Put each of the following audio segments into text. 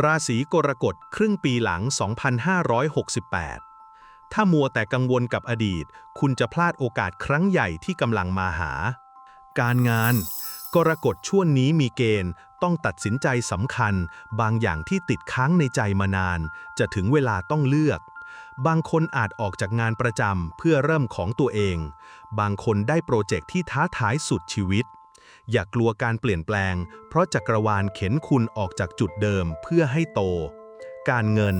ราศีกรกฎครึ่งปีหลัง 2568 ถ้ามัวแต่กังวลกับอดีต คุณจะพลาดโอกาสครั้งใหญ่ที่กำลังมาหา การงาน กรกฎช่วงนี้มีเกณฑ์ต้องตัดสินใจสำคัญ บางอย่างที่ติดค้างในใจมานาน จะถึงเวลาต้องเลือก บางคนอาจออกจากงานประจำเพื่อเริ่มของตัวเอง บางคนได้โปรเจกต์ที่ท้าทายสุดชีวิต อย่ากลัวการเปลี่ยนแปลง เพราะจักรวาลเข็นคุณออกจากจุดเดิมเพื่อให้โต การเงิน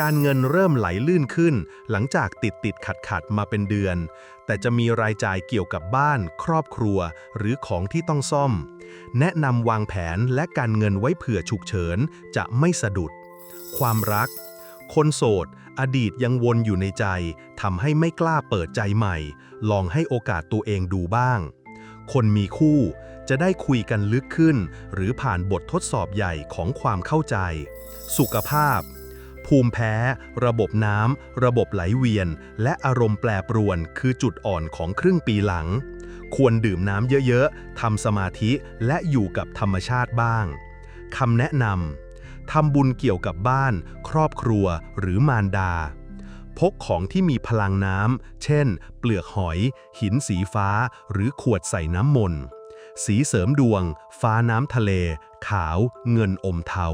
การเงินเริ่มไหลลื่นขึ้น หลังจากติดติดขัดขัดมาเป็นเดือน แต่จะมีรายจ่ายเกี่ยวกับบ้าน ครอบครัว หรือของที่ต้องซ่อม แนะนำวางแผนและการเงินไว้เผื่อฉุกเฉินจะไม่สะดุด ความรัก คนโสดอดีตยังวนอยู่ในใจทำให้ไม่กล้าเปิดใจใหม่ ลองให้โอกาสตัวเองดูบ้าง คนมีคู่จะได้คุยกันลึกขึ้น หรือผ่านบททดสอบใหญ่ของความเข้าใจ สุขภาพ ภูมิแพ้ ระบบน้ำ ระบบไหลเวียน และอารมณ์แปรปรวน คือจุดอ่อนของครึ่งปีหลัง ควรดื่มน้ำเยอะๆทำสมาธิและอยู่กับธรรมชาติบ้างคำแนะนำทำบุญเกี่ยวกับบ้าน ครอบครัว หรือมารดา พกของที่มีพลังน้ำ เช่น เปลือกหอย หินสีฟ้า หรือขวดใส่น้ำมนต์ สีเสริมดวง ฟ้าน้ำทะเล ขาว เงินอมเทา